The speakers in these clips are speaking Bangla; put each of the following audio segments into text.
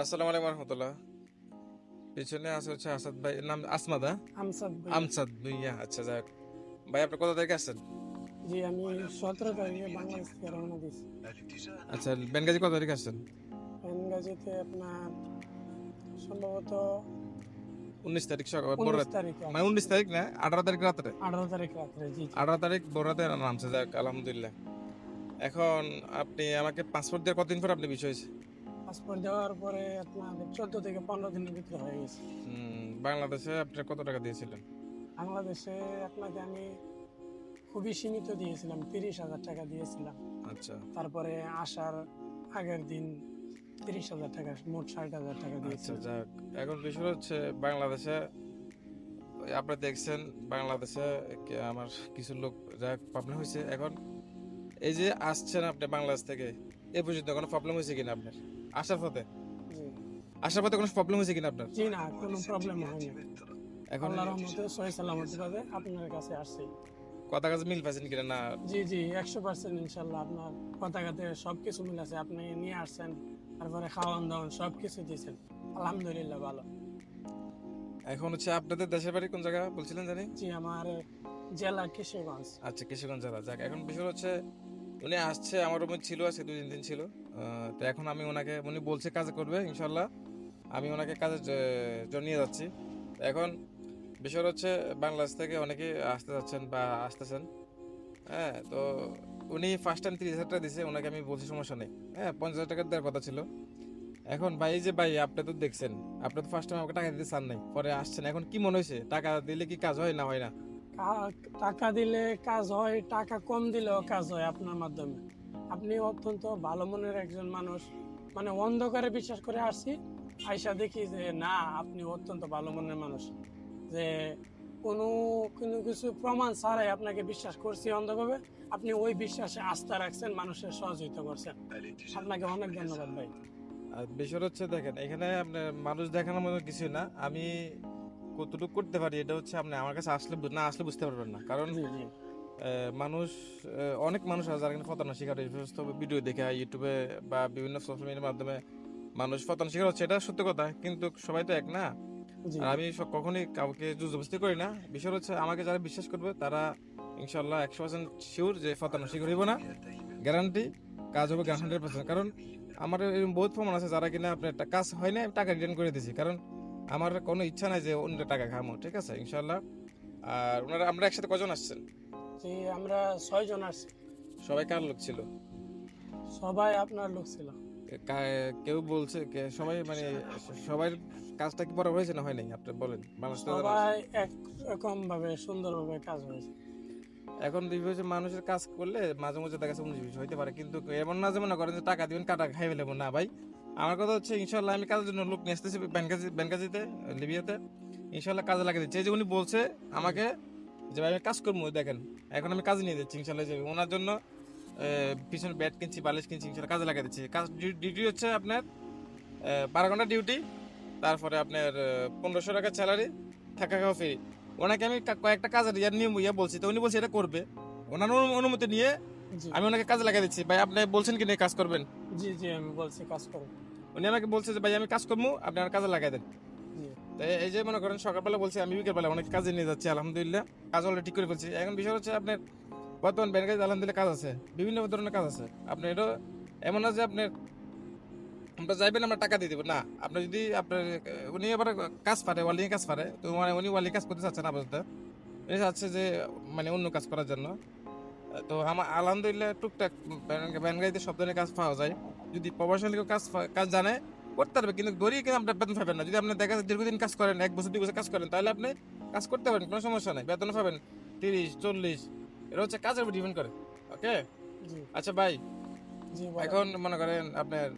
আসসালামু আলাইকুম রহমতুল্লাহ। পিছনে আছে হচ্ছে আসাদ ভাই নাম আসমাদা আমসাদ ভাই। আমসাদ ভুইয়া আচ্ছা যাক ভাই আপনি কত তারিখে আসছেন? জি আমি সতেরো তারিখে বাংলাদেশ থেকে রওনা দিয়েছি। আচ্ছা বেনগাজি কত তারিখে আসছেন? বেনগাজিতে আপনার সম্ভবত উনিশ তারিখ সকাল ভোর রাত। মানে উনিশ তারিখ না আঠারো তারিখ রাত্রে? আঠারো তারিখ জি। আঠারো তারিখ ভোর রাতে নামছে যাক আলহামদুলিল্লাহ। এখন আপনি আমাকে পাসপোর্ট দিয়ে কতদিন পর আপনি বিষয় হয়েছে? পাসপোর্ট দেওয়ার পরে আপনার চোদ্দ থেকে পনেরো দিনের ভিতরে হয়ে গেছে। বাংলাদেশে আপনি কত টাকা দিয়েছিলেন? বাংলাদেশে আপনাকে আমি খুবই সীমিত দিয়েছিলাম তিরিশ হাজার টাকা দিয়েছিলাম। আচ্ছা। তারপরে আসার আগের দিন তিরিশ হাজার টাকা মোট ষাট হাজার টাকা আচ্ছা দিয়েছিলাম। যাক। এখন বিষয় হচ্ছে বাংলাদেশে আপনি দেখছেন বাংলাদেশে আমার কিছু লোক যাক প্রবলেম হয়েছে। এখন এই যে আসছেন আপনি বাংলাদেশ থেকে এ পর্যন্ত কোনো প্রবলেম হয়েছে কিনা আপনার? আসার পথে আসার পথে কোনো প্রবলেম হয়েছে কিনা আপনার? জি না কোনো প্রবলেম হয়নি। এখন আল্লাহর রহমতে সহি সালামতি ভাবে আপনার কাছে আসছি। কথা কাছে মিল পাচ্ছেন কিনা না? জি জি একশো পার্সেন্ট ইনশাল্লাহ আপনার কথাঘাতে সব কিছু মিল আছে। আপনি নিয়ে আসছেন তারপরে খাওয়ান দাওয়ান সব কিছু দিয়েছেন। আলহামদুলিল্লাহ ভালো। এখন হচ্ছে আপনাদের দেশের বাড়ি কোন জায়গা বলছিলেন জানি? জি আমার জেলা কিশোরগঞ্জ। আচ্ছা কিশোরগঞ্জ জেলা। যাক এখন বিষয় হচ্ছে উনি আসছে, আমার রুমে ছিল আজকে দুই তিন দিন ছিল। তো এখন আমি ওনাকে, উনি বলছে কাজ করবে, ইনশাল্লাহ। আমি ওনাকে কাজে নিয়ে যাচ্ছি। এখন বিষয় হচ্ছে, বাংলাদেশ থেকে অনেকে আসতে যাচ্ছেন বা আসতেছেন। হ্যাঁ তো উনি ফার্স্ট টাইম তিরিশ হাজার টাকা দিছে, ওনাকে আমি বলছি সমস্যা নেই। হ্যাঁ পঞ্চাশ হাজার টাকা দেওয়ার কথা ছিল। এখন ভাই যে ভাই, আপনি তো দেখছেন, আপনি তো ফার্স্ট টাইম আমাকে টাকা দিতে চান নাই, পরে আসছেন। এখন কি মনে হয়েছে? টাকা দিলে কি কাজ হয় না হয় না? টাকা দিলে কাজ হয়, টাকা কম দিলেও কাজ হয় আপনার মাধ্যমে। আপনি অত্যন্ত ভালো মনের একজন মানুষ। মানে অন্ধকারে বিশ্বাস করে আসছি, আইসা দেখি যে না, আপনি অত্যন্ত ভালো মনের মানুষ। যে কোনো কোনো কিছু প্রমাণ ছাড়াই আপনাকে বিশ্বাস করছি অন্ধভাবে। আপনি ওই বিশ্বাসে আস্থা রাখছেন, মানুষের সহযোগিতা করছেন। আপনাকে অনেক ধন্যবাদ ভাই। বিষয় হচ্ছে দেখেন, এখানে মানুষ দেখানোর মতো কিছু না। আমি কতটুকু করতে পারি এটা হচ্ছে আপনি আমার কাছে আসলে না আসলে বুঝতে পারবেন না। কারণ মানুষ অনেক মানুষ আছে যারা কিন্তু ফতনা শিকার সমস্ত ভিডিও দেখে ইউটিউবে বা বিভিন্ন সোশ্যাল মিডিয়ার মাধ্যমে মানুষ ফতন শিকার হচ্ছে। এটা সত্যি কথা কিন্তু সবাই তো এক না। আর আমি কখনই কাউকে জবরদস্তি করি না। বিষয় হচ্ছে আমাকে যারা বিশ্বাস করবে তারা ইনশাল্লাহ একশো পার্সেন্ট শিওর যে ফতানো শিকার হইব না। গ্যারান্টি কাজ হবে হান্ড্রেড পার্সেন্ট কারণ আমার এরকম বহুত প্রমাণ আছে যারা কিনা আপনার টা- কাজ হয় না টাকা রিটার্ন করে দিয়েছি কারণ আমার কোনো ইচ্ছা নাই যে অন্য টাকা খামো ঠিক আছে? ইনশাল্লাহ আর ওনারা আমরা একসাথে কজন আসছেন? জি আমরা ছয়জন আসছি সবাই কার লোক ছিল? সবাই আপনার লোক ছিল। কেউ বলছে সবাই মানে সবাই কাজটা কি বড় হয়েছে না হয় নাই? আপনি বলেন মানুষ। সবাই একরকম ভাবে সুন্দরভাবে কাজ হয়েছে। এখন বিষয় হচ্ছে মানুষের কাজ করলে মাঝে মাঝে দেখা যাচ্ছে উনিশ হইতে পারে। কিন্তু এমন না যে মনে করেন যে টাকা দিবেন কাটা খাই ফেলেবো। না ভাই আমার কথা হচ্ছে ইনশাল্লাহ আমি কাজের জন্য লোক নিয়ে আসতেছি লিবিয়াতে। ইনশাল্লাহ কাজে লাগিয়ে দিচ্ছি। যে উনি বলছে আমাকে যে, ভাই, আমি কাজ করব দেখেন, এখন আমি কাজে নিয়ে যাচ্ছি ইনশাল্লাহ যে ওনার জন্য পিছনে ব্যাট কিনছি, বালিশ কিনছি ইনশাল্লাহ কাজে লাগিয়ে দিচ্ছি। কাজ ডিউটি হচ্ছে আপনার বারো ঘণ্টা ডিউটি, তারপরে আপনার পনেরোশো টাকা স্যালারি, থাকা খাওয়া ফ্রি। ওনাকে আমি কয়েকটা কাজের ইয়ার নিয়ম ইয়া বলছি। তো উনি বলছে এটা করবে। ওনার অনুমতি নিয়ে আমি ওনাকে কাজে লাগিয়ে দিচ্ছি। ভাই আপনি বলছেন কি নিয়ে কাজ করবেন? জি জি আমি বলছি কাজ করো উনি আমাকে বলছে যে ভাই আমি কাজ করব আপনি আমার কাজে লাগাই দেন। জি। তো এই যে মনে করেন সকালবেলা বলছি আমি বিকেলবেলা অনেক কাজে নিয়ে যাচ্ছি আলহামদুলিল্লাহ। কাজ অলরেডি ঠিক করে ফেলছি। এখন বিষয় হচ্ছে আপনার বর্তমান ব্যাংকে আলহামদুলিল্লাহ কাজ আছে। বিভিন্ন ধরনের কাজ আছে। আপনি এটা এমন না যে আপনার আমরা যাইবেন আমরা টাকা দিয়ে দেবো। না আপনি যদি আপনার উনি আবার কাজ পারে ওয়ালিং কাজ পারে তো মানে উনি ওয়ালিং কাজ করতে চাচ্ছেন আপাতত। উনি চাচ্ছে যে মানে অন্য কাজ করার জন্য। তো আমার আলহামদুলিল্লাহ টুকটাক ব্যানগাইতে সব ধরনের কাজ পাওয়া যায়। যদি প্রভাবশালী কেউ কাজ কাজ জানে করতে পারবে কিন্তু দড়ি কিন্তু আপনার বেতন পাবেন না। যদি আপনি দেখা যায় দীর্ঘদিন কাজ করেন এক বছর দুই বছর কাজ করেন তাহলে আপনি কাজ করতে পারেন কোনো সমস্যা নেই। বেতন পাবেন তিরিশ চল্লিশ এটা হচ্ছে কাজের উপর ডিপেন্ড করে ওকে আচ্ছা ভাই। এখন মনে করেন আপনার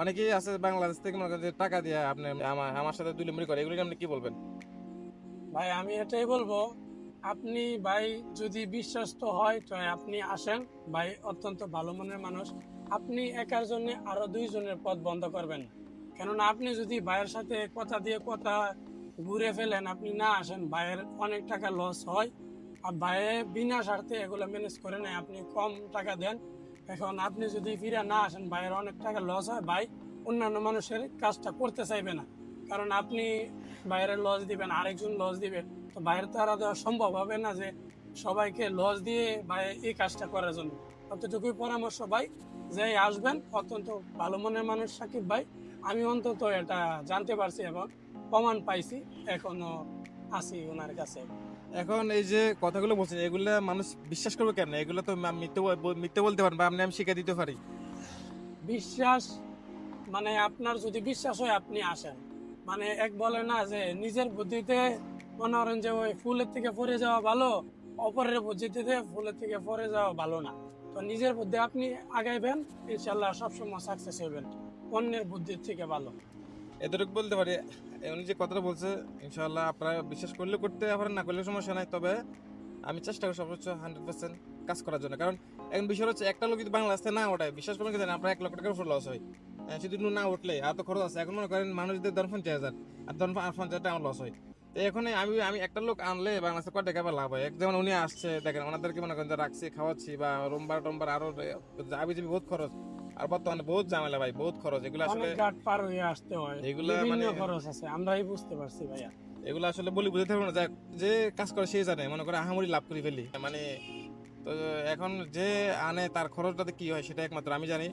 অনেকেই আছে বাংলাদেশ থেকে মনে করেন টাকা দিয়ে আপনি আমার আমার সাথে দুলিমুড়ি করে এগুলি আপনি কি বলবেন? ভাই আমি এটাই বলব আপনি ভাই যদি বিশ্বস্ত হয়, তো আপনি আসেন। ভাই অত্যন্ত ভালো মনের মানুষ। আপনি একার জন্য আরও দুইজনের পথ বন্ধ করবেন। কেননা আপনি যদি ভাইয়ের সাথে কথা দিয়ে কথা ঘুরে ফেলেন, আপনি না আসেন, ভাইয়ের অনেক টাকা লস হয়। আর ভাইয়ে বিনা স্বার্থে এগুলো ম্যানেজ করে নেয়। আপনি কম টাকা দেন। এখন আপনি যদি ফিরে না আসেন, ভাইয়ের অনেক টাকা লস হয়। ভাই অন্যান্য মানুষের কাজটা করতে চাইবে না। কারণ আপনি বাইরে লস দিবেন, আরেকজন লস দিবে তো বাইরে তো আর দেওয়া সম্ভব হবে না যে সবাইকে লজ দিয়ে বা এই কাজটা করার জন্য। অতটুকুই পরামর্শ ভাই যে আসবেন অত্যন্ত ভালো মনের মানুষ সাকিব ভাই। আমি অন্তত এটা জানতে পারছি এবং প্রমাণ পাইছি এখনও আছি ওনার কাছে। এখন এই যে কথাগুলো বলছেন এগুলা মানুষ বিশ্বাস করবে কেন এগুলো তো মিথ্যে মিথ্যে বলতে পারেন বা আপনি আমি শিখে দিতে পারি। বিশ্বাস মানে আপনার যদি বিশ্বাস হয় আপনি আসেন। মানে এক বলে না যে নিজের বুদ্ধিতে মনে করেন যে ওই ফুলের থেকে পড়ে যাওয়া ভালো অপরের বুদ্ধিতে ফুলের থেকে পড়ে যাওয়া ভালো না। তো নিজের বুদ্ধি আপনি আগাইবেন ইনশাল্লাহ সবসময় সাকসেস হইবেন অন্যের বুদ্ধির থেকে ভালো। এতটুকু বলতে পারি উনি যে কথাটা বলছে ইনশাল্লাহ আপনারা বিশ্বাস করলে করতে পারেন না করলে সমস্যা নাই। তবে আমি চেষ্টা করি সর্বোচ্চ হান্ড্রেড পার্সেন্ট কাজ করার জন্য। কারণ এখন বিষয় হচ্ছে একটা লোক যদি বাংলা আসতে না ওঠায় বিশ্বাস করবেন কিন্তু আপনার এক লক্ষ টাকার উপর লস হয়। আহ, শুধু না উঠলে আর তো খরচ আছে। এখন মনে করেন মানুষদের ধরেন পঞ্চাশ হাজার আর ধরেন পঞ্চাশ টাকা আমার লস হয়। এখন আমি আমি একটা লোক আনলে বাংলাদেশে কয় টাকা লাভ হয়? যেমন উনি আসছে দেখেন ওনাদেরকে মনে করেন রাখছি খাওয়াচ্ছি বা রোমবার টোমবার আরও যাবি যাবি বহুত খরচ। আর বর্তমানে বহুত ঝামেলা ভাই বহুত খরচ। এগুলো আসলে ঘাট পার হয়ে আসতে হয়। এগুলা মানে- খরচ আছে আমরাই বুঝতে পারছি ভাইয়া। এগুলো আসলে বলি বুঝতে পারব না। যাক, যে কাজ করে সে জানে মনে করে আহামরি লাভ করে ফেলি। মানে তো এখন যে আনে তার খরচটাতে কি হয় সেটা একমাত্র আমি জানি।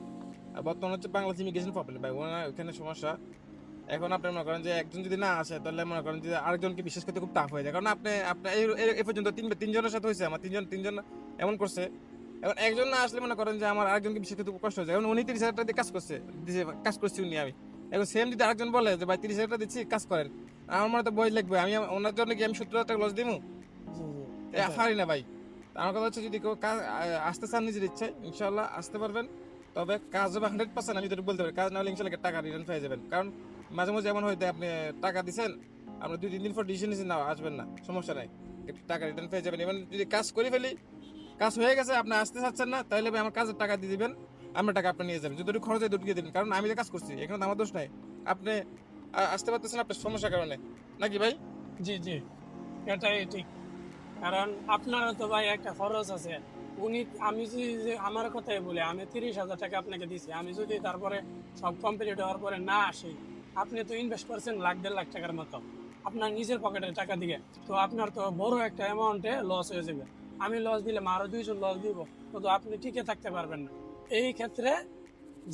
আর বর্তমানে হচ্ছে বাংলাদেশ ইমিগ্রেশন প্রবলেম ভাই ওনার ওখানে সমস্যা। এখন আপনি মনে করেন যে একজন যদি না আসে তাহলে মনে করেন যে আরেকজনকে বিশ্বাস করতে খুব টাফ হয়ে যায়। কারণ আপনি আপনি এই পর্যন্ত তিন তিনজনের সাথে হয়েছে আমার তিনজন তিনজন এমন করছে। এখন একজন না আসলে মনে করেন যে আমার আরেকজনকে বিশ্বাস করতে খুব কষ্ট হয়ে যায় এখন উনি তিরিশ হাজার টাকা দিয়ে কাজ করছে কাজ করছি উনি আমি। এখন সেম যদি আরেকজন বলে যে ভাই তিরিশ হাজার টাকা দিচ্ছি কাজ করেন। আমার মনে তো বই লাগবে। আমি ওনার জন্য কি আমি সত্তর হাজার টাকা লস দিব পারি না ভাই। আমার কথা হচ্ছে যদি কেউ কাজ আসতে চান নিজের ইচ্ছে ইনশাল্লাহ আসতে পারবেন। তবে কাজ হবে হান্ড্রেড পার্সেন্ট আমি যদি বলতে পারি কাজ না হলে ইনশাল্লাহ টাকা রিটার্ন পেয়ে যাবেন। কারণ মাঝে মাঝে এমন হয়তো আপনি টাকা দিচ্ছেন আমরা দুই, তিন দিন পর ডিসিশন নিয়েছেন না, আসবেন না, সমস্যা নাই। টাকা রিটার্ন পেয়ে যাবেন। এবার যদি কাজ করে ফেলি, কাজ হয়ে গেছে, আপনি আসতে চাচ্ছেন না, তাহলে ভাই আমার কাজের টাকা দিয়ে দিবেন আমরা টাকা আপনি নিয়ে যাবেন। যদি খরচে ঢুকিয়ে দিবেন কারণ আমি যে কাজ করছি, এখানে তো আমার দোষ নাই। আপনি আসতে পারতেছেন আপনার সমস্যার কারণে। নাকি ভাই? জি জি। এটাই ঠিক। কারণ আপনারও তো ভাই একটা খরচ আছে। উনি, আমি যদি আমার কথাই বলি, আমি তিরিশ হাজার টাকা আপনাকে দিছি, আমি যদি তারপরে সব কমপ্লিট হওয়ার পরে না আসি আপনি তো ইনভেস্ট করছেন লাখ, দেড় লাখ টাকার মতো। আপনার নিজের পকেটের টাকা দিকে। তো আপনার তো বড় একটা অ্যামাউন্টে লস হয়ে যাবে। আমি লস দিলে আরও দুইজন লস দিব। তো আপনি টিকে থাকতে পারবেন না। এই ক্ষেত্রে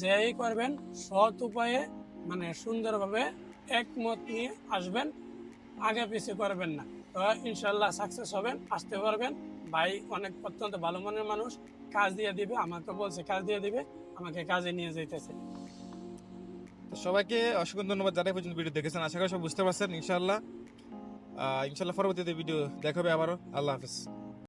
যেই করবেন, সৎ উপায়ে মানে সুন্দরভাবে একমত নিয়ে আসবেন। আগে পিছিয়ে করবেন না। তো ইনশাল্লাহ সাকসেস হবেন, আসতে পারবেন। ভাই অনেক অত্যন্ত ভালো মনের মানুষ। কাজ দিয়ে দিবে, আমাকে বলছে, কাজ দিয়ে দিবে, আমাকে কাজে নিয়ে যাইতেছে। তো সবাইকে অসংখ্য ধন্যবাদ যারা পর্যন্ত ভিডিও দেখেছেন। আশা করি সব বুঝতে পারছেন ইনশাল্লাহ ইনশাল্লাহ পরবর্তীতে ভিডিও দেখাবে আবারও। আল্লাহ হাফিজ।